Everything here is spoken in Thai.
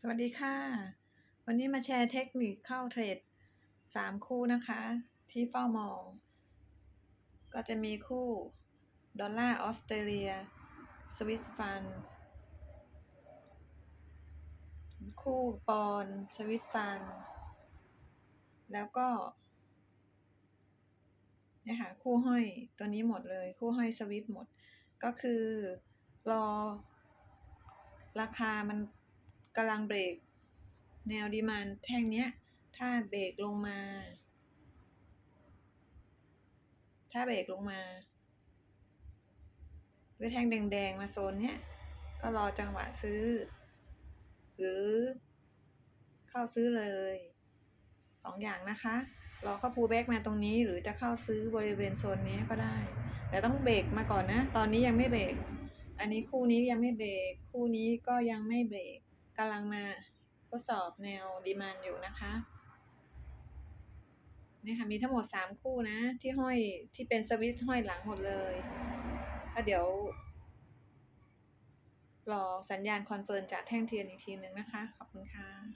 สวัสดีค่ะ วันนี้มาแชร์เทคนิคเข้าเทรดสามคู่นะคะ ที่เฝ้ามอง ก็จะมีคู่ ดอลลาร์ออสเตรเลีย สวิสฟัน คู่ปอนสวิสฟัน แล้วก็เนี่ยค่ะคู่ห้อยตัวนี้หมดเลย คู่ห้อยสวิสหมด ก็คือรอราคามัน กำลังเบรก แนวดีมานแท่งเนี้ย ถ้าเบรกลงมา ถ้าเบรกลงมาหรือแท่งแดง ๆ มาโซนเนี้ย ก็รอจังหวะซื้อ หรือ เข้าซื้อเลยสองอย่างนะคะรอเข้าพูแบ็กมาตรงนี้หรือจะเข้าซื้อบริเวณโซนนี้ก็ได้ แต่ต้องเบรกมาก่อนนะ ตอนนี้ยังไม่เบรก อันนี้คู่นี้ยังไม่เบรก คู่นี้ก็ยังไม่เบรก กำลังมาทดสอบแนวดีมานอยู่นะคะเนี่ยค่ะมีทั้งหมดสามคู่นะ ที่ห้อยที่เป็นสวิตห้อยหลังหมดเลยแล้วเดี๋ยว รอสัญญาณคอนเฟิร์มจากแท่งเทียนอีกทีหนึ่งนะคะ ขอบคุณค่ะ